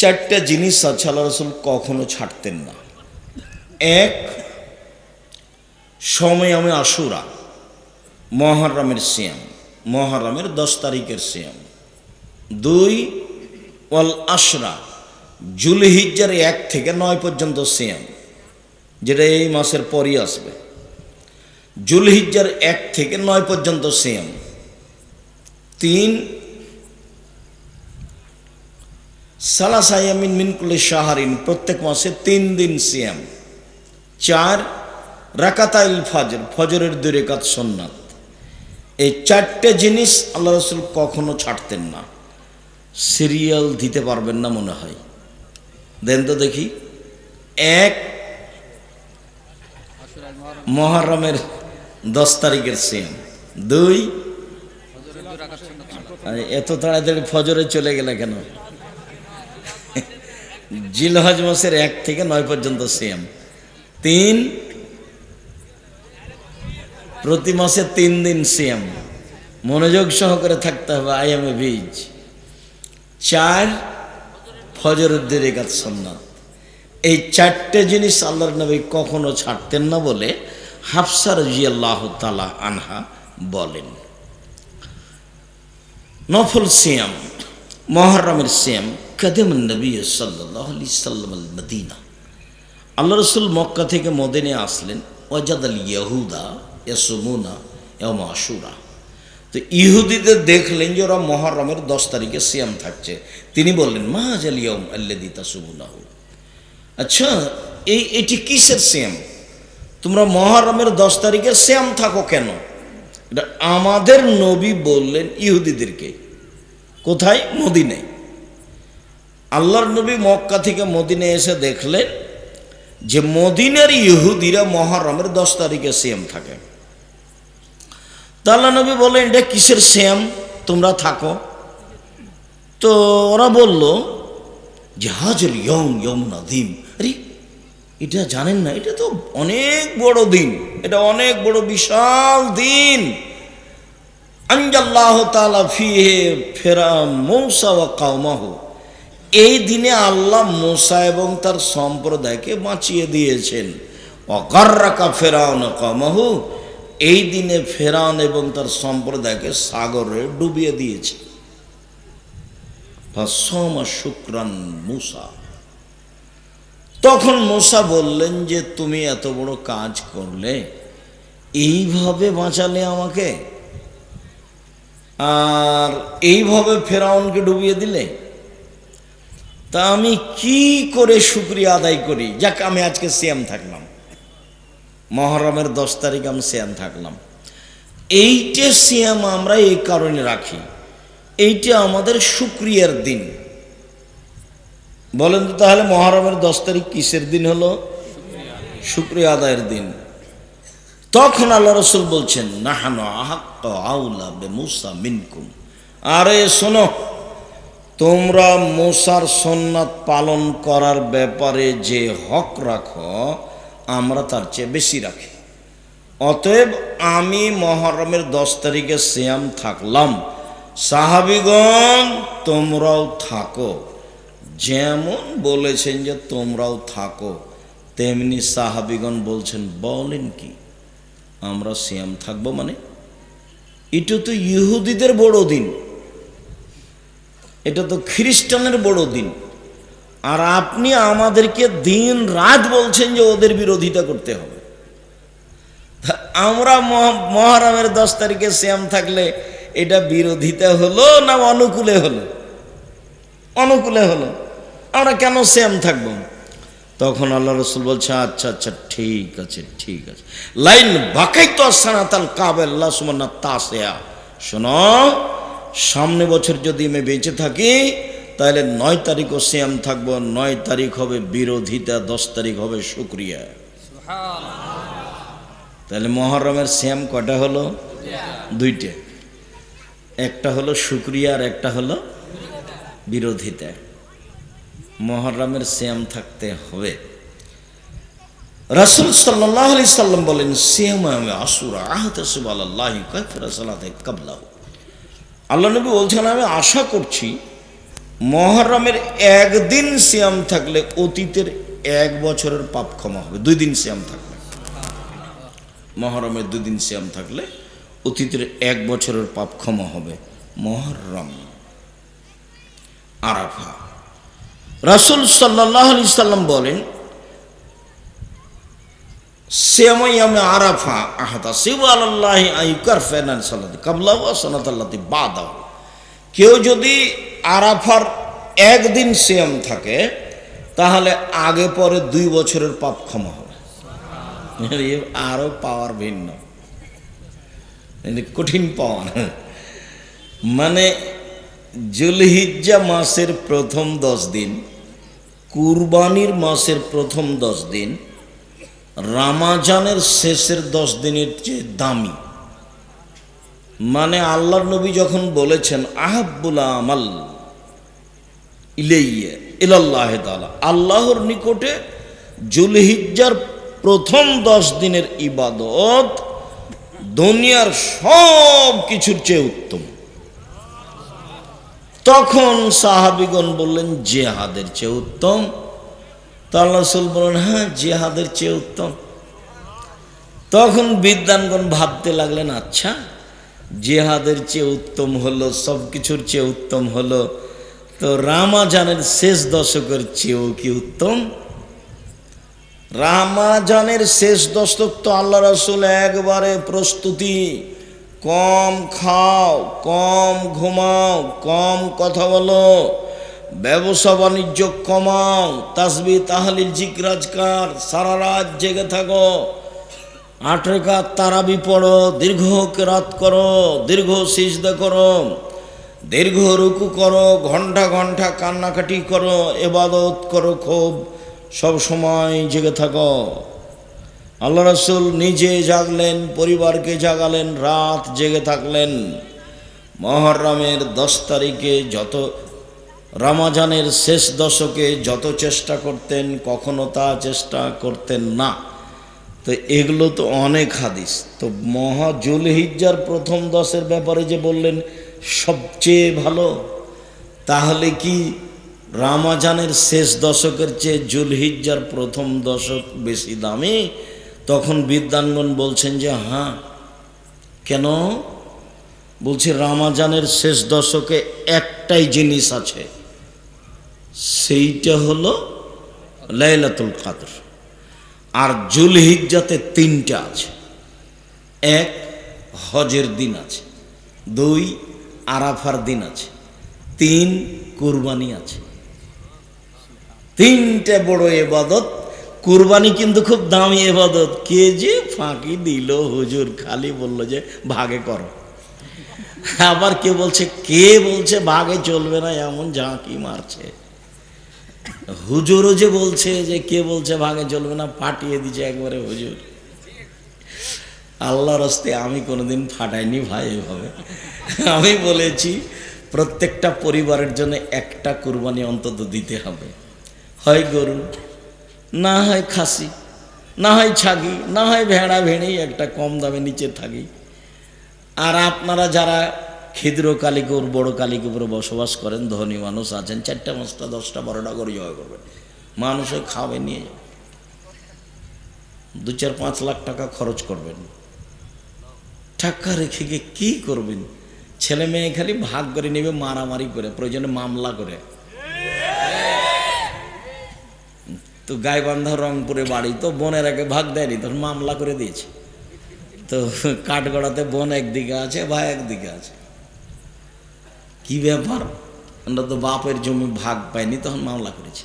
চারটা জিনিস আছে আল্লাহ রসুল কখনো ছাড়তেন না। এক সময় আমি আশুরা, মহারামের সিয়াম, মহারামের দশ তারিখের সিয়াম। দুই, ওয়াল আশরা, জুলহিজ্জার এক থেকে নয় পর্যন্ত সিয়াম, যেটা এই মাসের পরই আসবে। জুলহিজ্জার এক থেকে নয় পর্যন্ত সিয়াম। তিন সালাসায়ামিন মিনকুলে শাহারিন, প্রত্যেক মাসে তিন দিন সিয়াম। চার, রাকাতাইল ফজর, ফজরের দুই রেখাত সন্ন্যাত এই চারটে জিনিস আল্লাহ রসুল কখনো ছাড়তেন না। সিরিয়াল দিতে পারবেন না মনে হয়। দেন তো দেখি। এক, মহারমের দশ তারিখের সিয়াম। দুই এত তাড়াতাড়ি ফজরে চলে গেলে কেন? জিলহজ মাসের এক থেকে নয় পর্যন্ত সিয়াম। তিন, প্রতি মাসে তিন দিন সিয়াম। মনোযোগ সহকারে থাকতে হবে আই এম এ বীজ। চার ফজর উদ্দিন সন্ন্যাত এই চারটে জিনিস আল্লাহর নবী কখনো ছাড়তেন না বলে হাফসার রাজিয়াল্লাহ তালা আনহা বলেন। নফল সিয়াম, মহরমের সিয়াম। কদম নবী সাল্লাহ আলি সাল্লাম আল মদিনা আল্লাহ রসুল মক্কা থেকে মদিনে আসলেন। ওয়াজাদ আল ইয়াহুদা ইয়াসুমুনা এম তো ইহুদিদের দেখলেন যে ওরা মহরমের দশ তারিখে সিয়াম থাকছে। তিনি বললেন মাহাজ আল ইয়ম আল্লাদি তাসুমুনাহু? আচ্ছা এই এটি কিসের সিয়াম? তোমরা মহরমের দশ তারিখে শ্যাম থাকো কেন? এটা আমাদের নবী বললেন ইহুদিদেরকে। কোথায়? মদিনায়। আল্লাহর নবী মক্কা থেকে মদিনে এসে দেখলেন যে মদিনের ইহুদিরা মহরমের দশ তারিখে শ্যাম থাকে। তাল্লা নবী বললেন, এটা কিসের শ্যাম তোমরা থাকো। তো ওরা বলল যে হাজল ইয়ং ইয়ম নাদিম। আরে, এটা জানেন না, এটা তো অনেক বড় দিন, এটা অনেক বড় বিশাল দিন। আঞ্জাল্লাহ তালা ফিহে ফেরা মৌসা কাউমাহু এই দিনে আল্লাহ মোসা এবং তার সম্প্রদায়কে বাঁচিয়ে দিয়েছেন। অকার্রাকা ফেরাউন কামাহু এই দিনে ফেরাউন এবং তার সম্প্রদায়কে সাগরে ডুবিয়ে দিয়েছে। শুক্রান মুসা। তখন মোসা বললেন যে, তুমি এত বড় কাজ করলে, এইভাবে বাঁচালে আমাকে? আর এইভাবে ফেরাউনকে ডুবিয়ে দিলে? তা আমি কি করে শুক্রিয়া আদায় করি? যাক, আমি আজকে সিয়াম থাকলাম। মহরমের দশ তারিখ আমি সিয়াম থাকলাম। এইটে সিয়াম আমরা এই কারণে রাখি। এইটা আমাদের শুক্রিয়ার দিন। বলেন তো তাহলে মহরমের দশ তারিখ কিসের দিন হলো? শুক্রিয়া আদায়ের দিন। তখন আল্লাহ রসুল বলছেন, নাহানো আহাক্ত আউলা বে মুসা মিনকুম। আরে শোনো তোমরা মোসার সন্ন্যাত পালন করার ব্যাপারে যে হক রাখো, আমরা তার চেয়ে বেশি রাখি। অতএব আমি মহরমের দশ তারিখে শ্যাম থাকলাম। সাহাবিগণ, তোমরাও থাকো। যেমন বলেছেন যে তোমরাও থাকো, তেমনি সাহাবিগণ বলছেন, বলেন কি, আমরা শ্যাম থাকব মানে? এটা তো ইহুদিদের বড় দিন এটা তো খ্রিস্টানের বড় দিন। আর আপনি আমাদেরকে দিন রাত বলছেন যে ওদের বিরোধিতা করতে হবে। আমরা মহ- মহরমের দশ তারিখে শ্যাম থাকলে এটা বিরোধিতা হলো না অনুকূলে হলো? অনুকূলে হলো। আমরা কেন শ্যাম থাকব? তখন আল্লাহ রসুল বলছে আচ্ছা আচ্ছা ঠিক আছে ঠিক আছে। লাইন বাকাই তো সানাতাল কাবেল্লা সুমন্না তাসেয়া শোনো সামনে বছর যদি আমি বেঁচে থাকি তাহলে নয় তারিখও শ্যাম থাকব নয় তারিখ হবে বিরোধিতা দশ তারিখ হবে শুক্রিয়া। তাহলে মহরমের শ্যাম কটা হলো? দুইটা। একটা হলো শুক্রিয়া আর একটা হলো বিরোধিতা। মহরমের শ্যাম থাকতে হবে। রাসুল সাল্লাহ আলি সাল্লাম বলেন শ্যাম আসুরা আহতে সালাতে কাবলাহ। আল্লাহ নবী বলছেন, আমি আশা করছি মহরমের একদিন সিয়াম থাকলে অতীতের এক বছরের পাপ ক্ষমা হবে। দুই দিন সিয়াম থাকলে। মহরমের দুই দিন সিয়াম থাকলে অতীতের এক বছরের পাপ ক্ষমা হবে। মহরম। আরাফা। রাসুল সাল্লাহ আলি সাল্লাম বলেন সেমাইয়ামে আরাফা আহাতা শিব আল্লাহ আইকার ফেনান সালাদি কাবলাহ সনাত আল্লাহ কেউ যদি আরাফার একদিন সিয়াম থাকে, তাহলে আগে পরে দুই বছরের পাপ ক্ষমা হবে। এ আরও পাওয়ার ভিন্ন। কঠিন পাওয়ার। মানে জুলহিজ্জা মাসের প্রথম দশ দিন, কুরবানির মাসের প্রথম দশ দিন রামাজানের শেষের দশ দিনের চেয়ে দামি। মানে আল্লাহর নবী যখন বলেছেন, আহাব্বুল আমাল ইলেইয়ে ইলাল্লাহ তাআলা আল্লাহর নিকটে জুলহিজ্জার প্রথম দশ দিনের ইবাদত দুনিয়ার সব কিছুর চেয়ে উত্তম। তখন সাহাবিগণ বললেন, জেহাদের চেয়ে উত্তম। তা আল্লাহ রসুল বললেন হ্যাঁ জেহাদের চেয়ে উত্তম। তখন বিদ্যানগণ ভাবতে লাগলেন আচ্ছা জেহাদের চেয়ে উত্তম হলো সব কিছুর চেয়ে উত্তম হলো। তো রামাজানের শেষ দশকের চেয়েও কি উত্তম? রামাজানের শেষ দশক তো আল্লাহ রসুল একবারে প্রস্তুতি। কম খাও, কম ঘুমাও, কম কথা বলো। ব্যবসা বাণিজ্য কমাও, তাসবি, তাহলিল, জিকরাজকার, সারা রাত জেগে থাকো। আট তারাবি পড়ো, দীর্ঘ কেরাত করো, দীর্ঘ সিজদা করো, দীর্ঘ রুকু করো, ঘণ্টা ঘণ্টা কান্নাকাটি করো, এবাদত করো, খুব সব সময় জেগে থাকো। আল্লাহ রসুল নিজে জাগলেন, পরিবারকে জাগালেন, রাত জেগে থাকলেন। মহরমের দশ তারিখে যত রামাজানের শেষ দশকে যত চেষ্টা করতেন, কখনো তা চেষ্টা করতেন না। তো এগুলো তো অনেক হাদিস। তো মহা জুলহিজ্জার প্রথম দশের ব্যাপারে যে বললেন, সবচেয়ে ভালো, তাহলে কি রামাজানের শেষ দশকের চেয়ে জুলহিজ্জার প্রথম দশক বেশি দামি? তখন বিদ্যাঙ্গন বলছেন যে হ্যাঁ। কেন? বলছে, রামাজানের শেষ দশকে একটাই জিনিস আছে। সেইটা হলো লাইলাতুল কাদর। আর জুলহিজ্জাতে তিনটা আছে। এক, হজের দিন আছে। দুই, আরাফার দিন আছে। তিন, কুরবানি আছে। তিনটে বড় এবাদত। কুরবানি কিন্তু খুব দামি এবাদত। কে যে ফাঁকি দিল? হুজুর খালি বলল যে ভাগে করো। আবার কে বলছে? কে বলছে ভাগে চলবে না? এমন ঝাঁকি মারছে। হুজুরও যে বলছে যে কে বলছে ভাগে চলবে না, ফাটিয়ে দিছে একবারে হুজুর। আল্লাহর হস্তে আমি কোনোদিন ফাটাইনি ভাই এভাবে। আমি বলেছি, প্রত্যেকটা পরিবারের জন্য একটা কুরবানি অন্তত দিতে হবে। হয় গরু, না হয় খাসি, না হয় ছাগি, না হয় ভেড়া ভেড়েই একটা কম দামে নিচে থাকি। আর আপনারা যারা ক্ষুদ্র কালিকুর, বড় কালিকুপুরে বসবাস করেন, ধনী মানুষ আছেন, চারটা পাঁচটা, দশটা, বারোটা করে জয় করবেন। মানুষে খাবে নিয়ে যাবে। দু চার পাঁচ লাখ টাকা খরচ করবেন। টাকা রেখে গিয়ে কী করবেন? ছেলে মেয়ে খালি ভাগ করে নেবে, মারামারি করে, প্রয়োজনে মামলা করে। তো গাইবান্ধা রংপুরে বাড়ি, তো বোনের আগে ভাগ দেয়নি, তখন মামলা করে দিয়েছে। তো কাঠগড়াতে বোন একদিকে আছে, ভাই একদিকে আছে। কি ব্যাপার? আমরা তো বাপের জমি ভাগ পাইনি, তখন মামলা করেছি।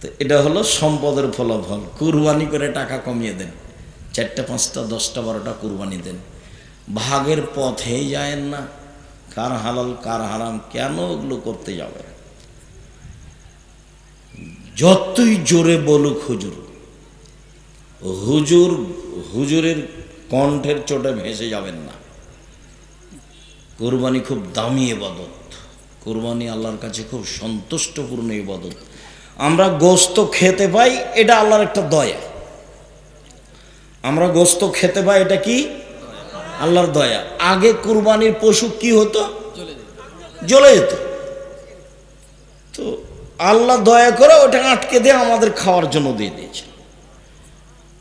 তো এটা হলো সম্পদের ফলাফল। কুরবানি করে টাকা কমিয়ে দেন। চারটা, পাঁচটা, দশটা, বারোটা কুরবানি দেন। ভাগের পথেই যায় না। কার হালাল, কার হারাম, কেন ওগুলো করতে যাবে? যতই জোরে বলুক হুজুর হুজুর, হুজুরের কণ্ঠের চোটে ভেসে যাবেন না। কোরবানি খুব দামি এবাদত কোরবানি আল্লাহর কাছে খুব সন্তুষ্টপূর্ণ ইবাদত। আমরা গোস্ত খেতে পাই, এটা আল্লাহর একটা দয়া। আমরা গোস্ত খেতে পাই, এটা কি? আল্লাহর দয়া। আগে কুরবানির পশু কি হতো? জ্বলে যেত। তো আল্লাহ দয়া করে ওটা আটকে দিয়ে আমাদের খাওয়ার জন্য দিয়ে দিয়েছে।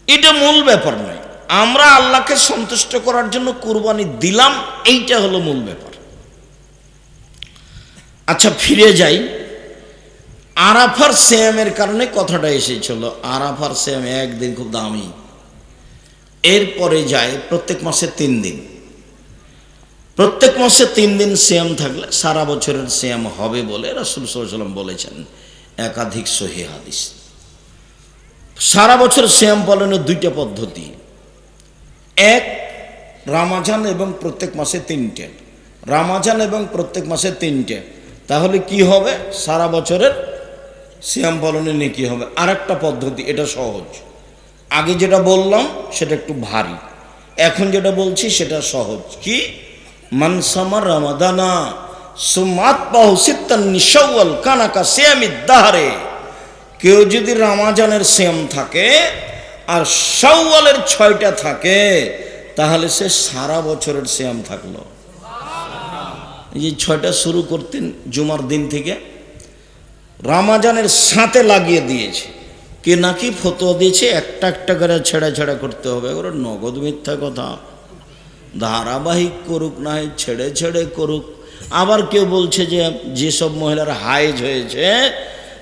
এটা মূল ব্যাপার নয়। আমরা আল্লাহকে সন্তুষ্ট করার জন্য কুরবানি দিলাম, এইটা হলো মূল ব্যাপার। আচ্ছা ফিরে যাই। আরাফার শ্যামের কারণে কথাটা এসেছিল। আরাফার শ্যাম একদিন খুব দামি। এরপরে যায় প্রত্যেক মাসে তিন দিন। প্রত্যেক মাসে তিন দিন শ্যাম থাকলে সারা বছরের শ্যাম হবে বলে রাসুল সাল্লাম বলেছেন। একাধিক সহি হাদিস। সারা বছর শ্যাম পালনের দুইটা পদ্ধতি। এক রামাজান এবং প্রত্যেক মাসে তিনটে। রামাজান এবং প্রত্যেক মাসে তিনটে। তাহলে কি হবে? সারা বছরের শ্যাম পালনে কী হবে? আর একটা পদ্ধতি, এটা সহজ। আগে যেটা বললাম, সেটা একটু ভারী। এখন যেটা বলছি, সেটা সহজ। কি? মানসামার রামাদানা কানাকা শ্যামি দাহারে। কেউ যদি রামাজানের শ্যাম থাকে আর সওয়ালের ছয়টা থাকে, তাহলে সে সারা বছরের শ্যাম থাকল। এই ছয়টা শুরু করতেন জুমার দিন থেকে, রামাজানের সাথে লাগিয়ে দিয়েছে। কে নাকি ফতোয়া দিয়েছে, একটা একটা করে ছেড়া ছেড়া করতে হবে। ওরা নগদ মিথ্যা কথা। ধারাবাহিক করুক না হয়, ছেড়ে ছেড়ে করুক। আবার কেউ বলছে যে, যেসব মহিলার হাইজ হয়েছে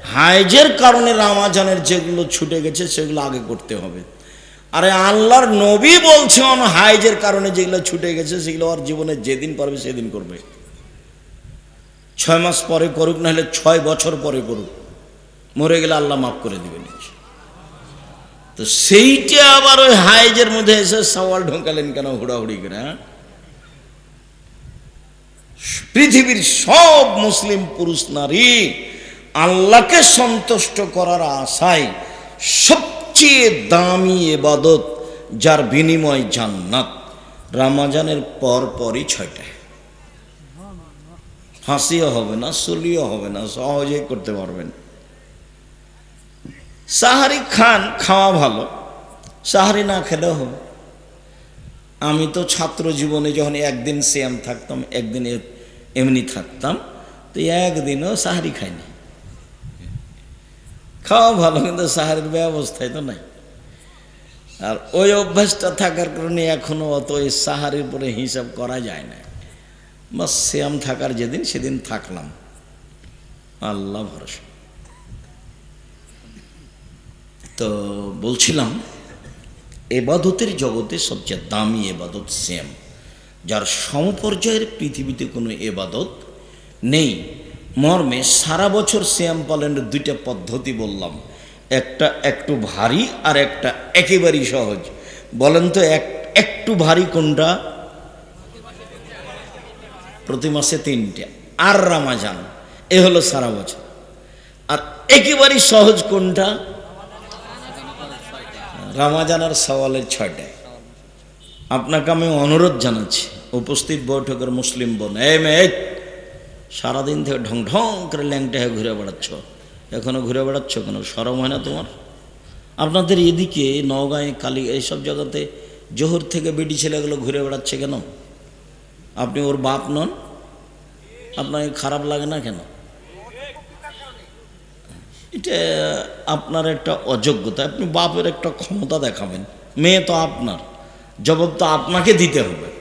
হাইজের কারণে রামাজানের যেগুলো ছুটে গেছে, সেগুলো আগে করতে হবে। আরে আল্লাহর নবী বলছে অন হাইজের কারণে যেগুলো ছুটে গেছে, সেগুলো আর জীবনে যেদিন পারবে সেদিন করবে। ছয় মাস পরে করুক না হলে ছয় বছর পরে করুক। মরে গেলে আল্লাহ মাফ করে দিবেন। তো সেইটা আবার ওই হাইজের মধ্যে এসে সওয়াল ঢোকালেন কেন হুড়াহুড়ি করে হ্যাঁ? পৃথিবীর সব মুসলিম পুরুষ নারী আল্লাহকে সন্তুষ্ট করার আশায় সবচেয়ে দামি এবাদত, যার বিনিময় জান্নাত। রামাজানের পর পরই ছয়টায়। হাসিও হবে না, সলিও হবে না, সহজেই করতে পারবেন। সাহারি খান, খাওয়া ভালো, সাহারি না খেলেও হবে। আমি তো ছাত্র জীবনে যখন একদিন সেম থাকতাম, একদিন এমনি থাকতাম, তো একদিনও সাহারি খাইনি। খাওয়া ভালো, কিন্তু সাহারের ব্যবস্থায় তো নাই। আর ওই অভ্যাসটা থাকার কারণে এখনও অত ওই সাহারের উপরে হিসাব করা যায় না। বা শ্যাম থাকার যেদিন সেদিন থাকলাম। আল্লাহ ভরসা। তো বলছিলাম, এবাদতের জগতে সবচেয়ে দামি এবাদত শ্যাম যার সমপর্যায়ের পৃথিবীতে কোনো এবাদত নেই। মর্মে সারা বছর শ্যাম পালনের দুইটা পদ্ধতি বললাম। একটা একটু ভারী আর একটা একেবারেই সহজ। বলেন তো এক, একটু ভারী কোনটা? প্রতি মাসে তিনটে। আর রামাজান, এ হলো সারা বছর। আর একেবারেই সহজ কোনটা? রামাজান আর সওয়ালের ছয়টায় আপনাকে আমি অনুরোধ জানাচ্ছি, উপস্থিত বৈঠকের মুসলিম বোন এম মেয়ে সারাদিন থেকে ঢং ঢং করে ল্যাংটা হয়ে ঘুরে বেড়াচ্ছ। এখনও ঘুরে বেড়াচ্ছ কেন? সরম হয় না তোমার? আপনাদের এদিকে নওগাঁয়ে, কালী এইসব জায়গাতে জোহর থেকে বেডি ছেলেগুলো ঘুরে বেড়াচ্ছে কেন? আপনি ওর বাপ নন? আপনাকে খারাপ লাগে না কেন? এটা আপনার একটা অযোগ্যতা, আপনি বাপের একটা ক্ষমতা দেখাবেন। মেয়ে তো আপনার, জবাব তো আপনাকে দিতে হবে।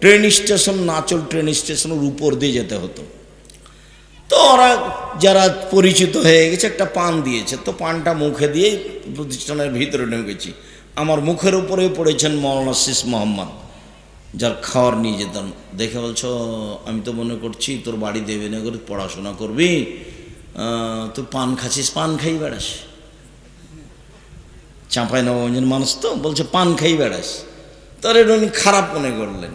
ট্রেন স্টেশন নাচল ট্রেন স্টেশনের উপর দিয়ে যেতে হতো। তো ওরা যারা পরিচিত হয়ে গেছে, একটা পান দিয়েছে। তো পানটা মুখে দিয়ে প্রতিষ্ঠানের ভিতরে ঢুকেছি। আমার মুখের উপরে পড়েছেন মৌলানা শিস মোহাম্মদ, যার খাওয়ার নিয়ে যেতাম। দেখে বলছ, আমি তো মনে করছি তোর বাড়ি দেবে না করে পড়াশোনা করবি তুই পান খাচ্ছিস, পান খাই বেড়াস। চাঁপাই নবরঞ্জন মানুষ তো বলছে, পান খাই বেড়াস। তোর এটা উনি খারাপ মনে করলেন।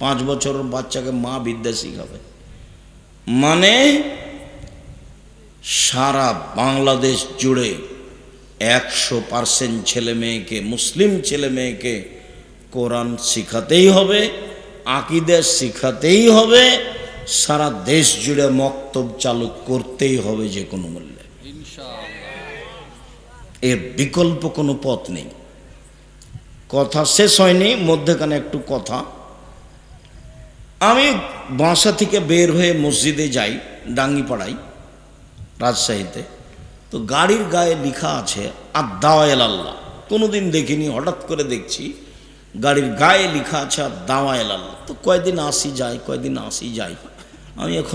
পাঁচ বছরের বাচ্চাকে মা বিদ্যা শিখাবে। মানে সারা বাংলাদেশ জুড়ে একশো পার্সেন্ট ছেলে মেয়েকে মুসলিম ছেলে মেয়েকে কোরআন শিখাতেই হবে আকিদে শিখাতেই হবে সারা দেশ জুড়ে মক্তব চালু করতেই হবে যে কোনো মূল্যে। এর বিকল্প কোনো পথ নেই। কথা শেষ হয়নি মধ্যেখানে একটু কথা। আমি বাসা থেকে বের হয়ে মসজিদে যাই ডাঙ্গিপাড়াই রাজশাহীতে। তো গাড়ির গায়ে লেখা আছে আদাওয়াল আল্লাহ কোনোদিন দেখিনি, হঠাৎ করে দেখছি, গাড়ির গায়ে লেখা আছে আদাওয়াল আল্লাহ তো কয়দিন আসি যাই কয়দিন আসি যাই আমি এখন